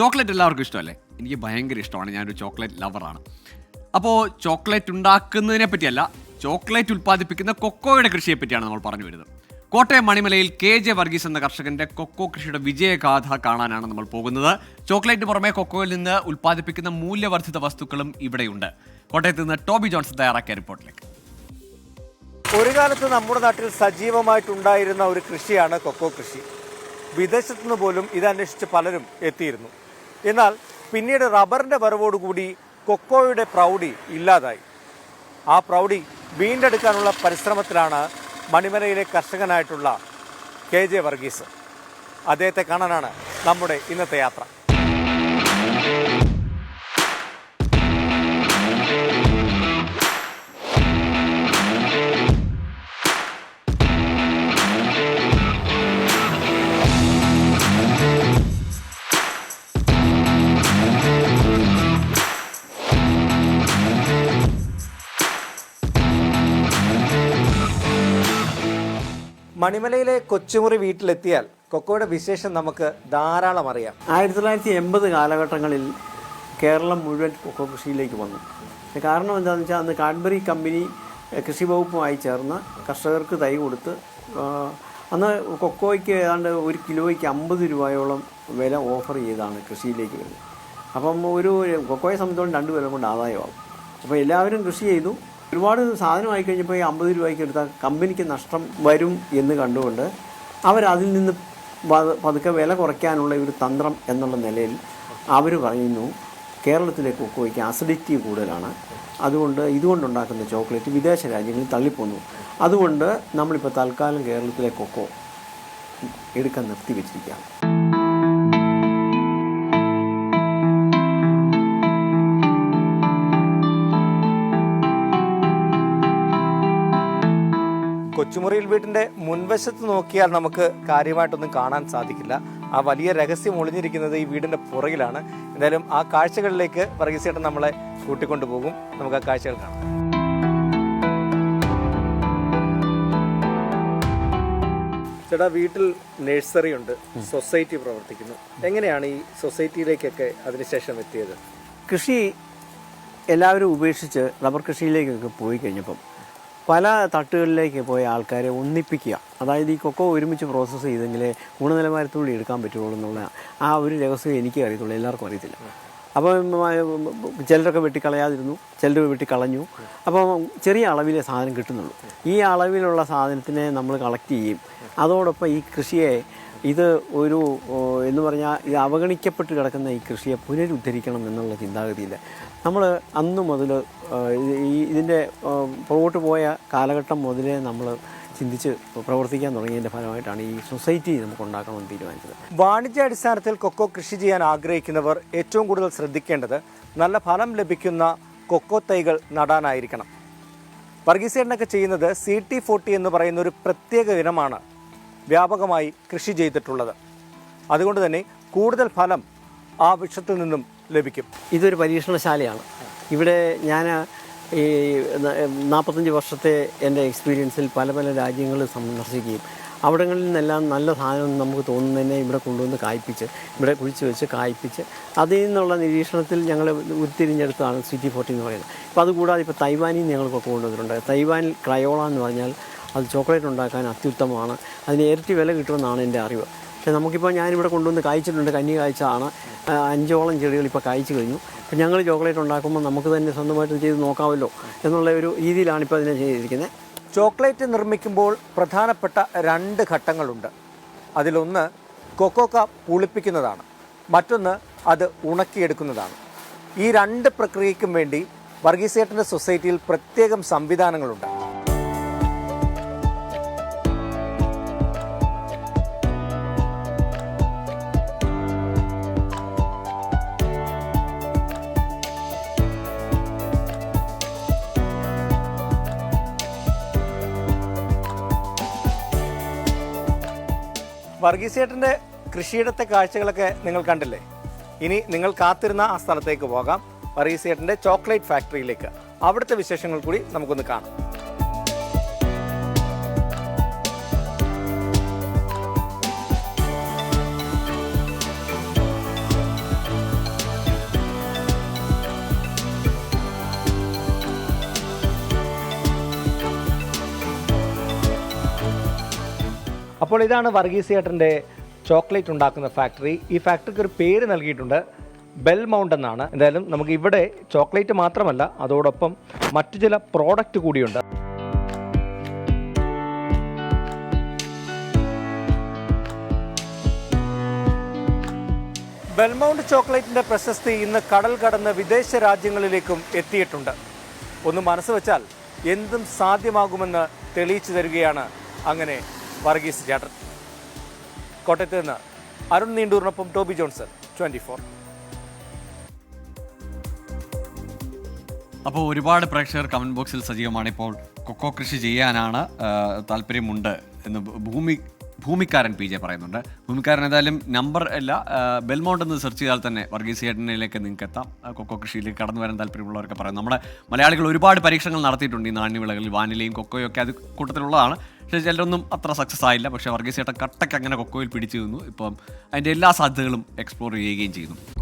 Chocolate എല്ലാവർക്കും ഇഷ്ടമല്ലേ? എനിക്ക് ഭയങ്കര ഇഷ്ടമാണ്. ഞാനൊരു ചോക്ലേറ്റ് ലവറാണ് അപ്പോൾ ചോക്ലേറ്റ് ഉണ്ടാക്കുന്നതിനെ പറ്റിയല്ല ചോക്ലേറ്റ് ഉൽപ്പാദിപ്പിക്കുന്ന കൊക്കോയുടെ കൃഷിയെ പറ്റിയാണ് നമ്മൾ പറഞ്ഞു വരുന്നത്. കോട്ടയം മണിമലയിൽ കെ ജെ വർഗീസ് എന്ന കർഷകന്റെ കൊക്കോ കൃഷിയുടെ വിജയഗാഥ കാണാനാണ് നമ്മൾ പോകുന്നത്. ചോക്ലേറ്റ് പുറമെ കൊക്കോയിൽ നിന്ന് ഉൽപ്പാദിപ്പിക്കുന്ന മൂല്യവർദ്ധിത വസ്തുക്കളും ഇവിടെയുണ്ട്. കോട്ടയത്ത് നിന്ന് ടോബി ജോൺസൺ തയ്യാറാക്കിയ റിപ്പോർട്ടിലേക്ക്. ഒരു കാലത്ത് നമ്മുടെ നാട്ടിൽ സജീവമായിട്ടുണ്ടായിരുന്ന ഒരു കൃഷിയാണ് കൊക്കോ കൃഷി. വിദേശത്തുനിന്ന് പോലും ഇതന്വേഷിച്ച് പലരും എത്തിയിരുന്നു. എന്നാൽ പിന്നീട് റബ്ബറിന്റെ വരവോടുകൂടി കൊക്കോയുടെ പ്രൗഢി ഇല്ലാതായി. ആ പ്രൗഢി വീണ്ടെടുക്കാനുള്ള പരിശ്രമത്തിലാണ് മണിമലയിലെ കർഷകനായിട്ടുള്ള കെ ജെ വർഗീസ്. അദ്ദേഹത്തെ കാണാനാണ് നമ്മുടെ ഇന്നത്തെ യാത്ര. മണിമലയിലെ കൊച്ചുമുറി വീട്ടിലെത്തിയാൽ കൊക്കോയുടെ വിശേഷം നമുക്ക് ധാരാളം അറിയാം. ആയിരത്തി തൊള്ളായിരത്തി എൺപത് കാലഘട്ടങ്ങളിൽ കേരളം മുഴുവൻ കൊക്കോ കൃഷിയിലേക്ക് വന്നു. കാരണം എന്താണെന്ന് വെച്ചാൽ അന്ന് കാഡ്ബറി കമ്പനി കൃഷി വകുപ്പുമായി ചേർന്ന് കർഷകർക്ക് തൈ കൊടുത്ത് അന്ന് കൊക്കോയ്ക്ക് ഏതാണ്ട് ഒരു കിലോയ്ക്ക് അമ്പത് രൂപയോളം വില ഓഫർ ചെയ്താണ് കൃഷിയിലേക്ക് വരുന്നത്. അപ്പം ഒരു കൊക്കോയെ സംബന്ധിച്ചോളം രണ്ട് വില കൊണ്ട് ആദായമാകും. അപ്പോൾ എല്ലാവരും കൃഷി ചെയ്തു. ഒരുപാട് സാധനമായി കഴിഞ്ഞപ്പോൾ ഈ അമ്പത് രൂപയ്ക്ക് എടുത്താൽ കമ്പനിക്ക് നഷ്ടം വരും എന്ന് കണ്ടുകൊണ്ട് അവരതിൽ നിന്ന് പത് പതുക്കെ വില കുറയ്ക്കാനുള്ള ഒരു തന്ത്രം എന്നുള്ള നിലയിൽ അവർ പറയുന്നു കേരളത്തിലെ കൊക്കോയ്ക്ക് അസിഡിറ്റി കൂടുതലാണ്. അതുകൊണ്ട് ഇതുകൊണ്ടുണ്ടാക്കുന്ന ചോക്ലേറ്റ് വിദേശ രാജ്യങ്ങളിൽ തള്ളിപ്പോന്നു. അതുകൊണ്ട് നമ്മളിപ്പോൾ തൽക്കാലം കേരളത്തിലെ കൊക്കോ എടുക്കാൻ നിർത്തി കൊച്ചുമുറിയിൽ വീട്ടിന്റെ മുൻവശത്ത് നോക്കിയാൽ നമുക്ക് കാര്യമായിട്ടൊന്നും കാണാൻ സാധിക്കില്ല. ആ വലിയ രഹസ്യം ഒളിഞ്ഞിരിക്കുന്നത് ഈ വീടിന്റെ പുറകിലാണ്. എന്തായാലും ആ കാഴ്ചകളിലേക്ക് വർഗീസേട്ടൻ നമ്മളെ കൂട്ടിക്കൊണ്ടുപോകും. നമുക്ക് ആ കാഴ്ചകൾ കാണാം. ചേട്ടാ വീട്ടിൽ നഴ്സറി ഉണ്ട്. സൊസൈറ്റി പ്രവർത്തിക്കുന്നു. എങ്ങനെയാണ് ഈ സൊസൈറ്റിയിലേക്കൊക്കെ അതിനുശേഷം എത്തിയത്? കൃഷി എല്ലാവരും ഉപേക്ഷിച്ച് റബ്ബർ കൃഷിയിലേക്കൊക്കെ പോയി കഴിഞ്ഞപ്പം പല തട്ടുകളിലേക്ക് പോയ ആൾക്കാരെ ഒന്നിപ്പിക്കുക. അതായത് ഈ കൊക്കോ ഒരുമിച്ച് പ്രോസസ്സ് ചെയ്തെങ്കിലേ ഗുണനിലവാരത്തോടെ എടുക്കാൻ പറ്റുള്ളൂ എന്നുള്ള ആ ഒരു രഹസ്യം എനിക്ക് അറിയത്തുള്ളൂ. എല്ലാവർക്കും അറിയത്തില്ല. അപ്പം ചിലരൊക്കെ വെട്ടിക്കളയാതിരുന്നു. ചിലർ വെട്ടിക്കളഞ്ഞു. അപ്പം ചെറിയ അളവിലെ സാധനം കിട്ടുന്നുള്ളൂ. ഈ അളവിലുള്ള സാധനത്തിനെ നമ്മൾ കളക്ട് ചെയ്യും. അതോടൊപ്പം ഈ കൃഷിയെ ഇത് ഒരു എന്ന് പറഞ്ഞാൽ ഇത് അവഗണിക്കപ്പെട്ട് കിടക്കുന്ന ഈ കൃഷിയെ പുനരുദ്ധരിക്കണം എന്നുള്ള ചിന്താഗതിയില്ല നമ്മൾ അന്ന് മുതൽ ഈ ഇതിന്റെ പുറകോട്ട് പോയ കാലഘട്ടം മുതലേ നമ്മൾ ചിന്തിച്ച് പ്രവർത്തിക്കാൻ തുടങ്ങിയതിന്റെ ഫലമായിട്ടാണ് ഈ സൊസൈറ്റി നമുക്ക് ഉണ്ടാക്കണമെന്ന് തീരുമാനിച്ചത്. വാണിജ്യാടിസ്ഥാനത്തിൽ കൊക്കോ കൃഷി ചെയ്യാൻ ആഗ്രഹിക്കുന്നവർ ഏറ്റവും കൂടുതൽ ശ്രദ്ധിക്കേണ്ടത് നല്ല ഫലം ലഭിക്കുന്ന കൊക്കോ തൈകൾ നടാനായിരിക്കണം. വർഗീസേടനൊക്കെ ചെയ്യുന്നത് സി ടി ഫോർട്ടി എന്ന് പറയുന്ന ഒരു പ്രത്യേക ഇനമാണ് വ്യാപകമായി കൃഷി ചെയ്തിട്ടുള്ളത്. അതുകൊണ്ട് തന്നെ കൂടുതൽ ഫലം ആ വൃക്ഷത്തിൽ നിന്നും ലഭിക്കും. ഇതൊരു പരീക്ഷണശാലയാണ്. ഇവിടെ ഞാൻ ഈ നാൽപ്പത്തഞ്ച് വർഷത്തെ എന്റെ എക്സ്പീരിയൻസിൽ പല പല രാജ്യങ്ങൾ സന്ദർശിക്കുകയും അവിടങ്ങളിൽ നിന്നെല്ലാം നല്ല സാധനം നമുക്ക് തോന്നുന്നതിനെ ഇവിടെ കൊണ്ടുവന്ന് കായ്പിച്ച് ഇവിടെ കുഴിച്ച് വെച്ച് കായ്പിച്ച് അതിൽ നിന്നുള്ള നിരീക്ഷണത്തിൽ ഞങ്ങൾ ഉരുത്തിരിഞ്ഞെടുത്തതാണ് സിറ്റി ഫോർട്ടി എന്ന് പറയുന്നത്. അപ്പോൾ അതുകൂടാതെ ഇപ്പോൾ തൈവാനിൽ നിന്ന് ഞങ്ങൾക്കൊക്കെ കൊണ്ടുവന്നിട്ടുണ്ട്. തൈവാനിൽ ക്രയോള എന്ന് പറഞ്ഞാൽ അത് ചോക്ലേറ്റ് ഉണ്ടാക്കാൻ അത്യുത്തമമാണ്. അതിന് ഇരട്ടി വില കിട്ടുമെന്നാണ് എന്റെ അറിവ്. പക്ഷേ നമുക്കിപ്പോൾ ഞാനിവിടെ കൊണ്ടുവന്ന് കായ്ച്ചിട്ടുണ്ട് കന്നി കായ്ച്ചതാണ്. അഞ്ചോളം ചെടികൾ ഇപ്പോൾ കായ്ച്ചു കഴിഞ്ഞു. അപ്പം ഞങ്ങൾ ചോക്ലേറ്റ് ഉണ്ടാക്കുമ്പോൾ നമുക്ക് തന്നെ സ്വന്തമായിട്ട് ചെയ്ത് നോക്കാമല്ലോ എന്നുള്ള ഒരു രീതിയിലാണ് ഇപ്പോൾ അതിനെ ചെയ്തിരിക്കുന്നത്. ചോക്ലേറ്റ് നിർമ്മിക്കുമ്പോൾ പ്രധാനപ്പെട്ട രണ്ട് ഘട്ടങ്ങളുണ്ട്. അതിലൊന്ന് കൊക്കോക്ക പുളിപ്പിക്കുന്നതാണ്. മറ്റൊന്ന് അത് ഉണക്കിയെടുക്കുന്നതാണ്. ഈ രണ്ട് പ്രക്രിയയ്ക്കും വേണ്ടി വർഗീസേട്ടന്റെ സൊസൈറ്റിയിൽ പ്രത്യേകം സംവിധാനങ്ങളുണ്ട്. വർഗീസേട്ടന്റെ കൃഷിയിടത്തെ കാഴ്ചകളൊക്കെ നിങ്ങൾ കണ്ടില്ലേ? ഇനി നിങ്ങൾ കാത്തിരുന്ന ആ സ്ഥലത്തേക്ക് പോകാം. വർഗീസേട്ടന്റെ ചോക്ലേറ്റ് ഫാക്ടറിയിലേക്ക്. അവിടുത്തെ വിശേഷങ്ങൾ കൂടി നമുക്കൊന്ന് കാണാം. അപ്പോൾ ഇതാണ് വർഗീസ് ചേട്ടന്റെ ചോക്ലേറ്റ് ഉണ്ടാക്കുന്ന ഫാക്ടറി. ഈ ഫാക്ടറിക്ക് ഒരു പേര് നൽകിയിട്ടുണ്ട്. ബെൽ മൗണ്ട് എന്നാണ്. എന്തായാലും നമുക്ക് ഇവിടെ ചോക്ലേറ്റ് മാത്രമല്ല അതോടൊപ്പം മറ്റു ചില പ്രോഡക്റ്റ് കൂടിയുണ്ട്. ബെൽമൗണ്ട് ചോക്ലേറ്റിന്റെ പ്രശസ്തി ഇന്ന് കടൽ കടന്ന് വിദേശ രാജ്യങ്ങളിലേക്കും എത്തിയിട്ടുണ്ട്. ഒന്ന് മനസ്സ് വെച്ചാൽ എന്തും സാധ്യമാകുമെന്ന് തെളിയിച്ചു തരികയാണ് അങ്ങനെ വർഗീസ് ചേട്ടൻ. കോട്ടയത്ത് നിന്ന് അരുൺ നീണ്ടൂറിനൊപ്പം ടോബി ജോൺസൺ ട്വന്റി ഫോർ. അപ്പോൾ ഒരുപാട് പ്രേക്ഷകർ കമന്റ് ബോക്സിൽ സജീവമാണ്. ഇപ്പോൾ കൊക്കോ കൃഷി ചെയ്യാനാണ് താല്പര്യമുണ്ട് എന്ന് ഭൂമി ഭൂമിക്കാരൻ പി ജെ പറയുന്നുണ്ട്. ഭൂമിക്കാരൻ ഏതായാലും നമ്പർ അല്ല ബെൽമൗണ്ട് എന്ന് സെർച്ച് ചെയ്താൽ തന്നെ വർഗീസ് ഏട്ടനിലേക്ക് നിങ്ങൾക്ക് എത്താം. കൊക്കോ കൃഷിയിലേക്ക് കടന്നു വരാൻ താല്പര്യമുള്ളവരൊക്കെ പറയും. നമ്മുടെ മലയാളികൾ ഒരുപാട് പരീക്ഷണങ്ങൾ നടത്തിയിട്ടുണ്ട് ഈ നാണ്യവിളകളിൽ. വാനിലയും കൊക്കോയൊക്കെ അത് കൂട്ടത്തിലുള്ളതാണ്. പക്ഷേ ചിലരൊന്നും അത്ര സക്സസ് ആയില്ല. പക്ഷേ വർഗീസ് ഏട്ടൻ കട്ടയ്ക്ക് അങ്ങനെ കൊക്കോയിൽ പിടിച്ചു നിന്നു ഇപ്പം അതിന്റെ എല്ലാ സാധ്യതകളും എക്സ്പ്ലോർ ചെയ്യുകയും ചെയ്യുന്നു.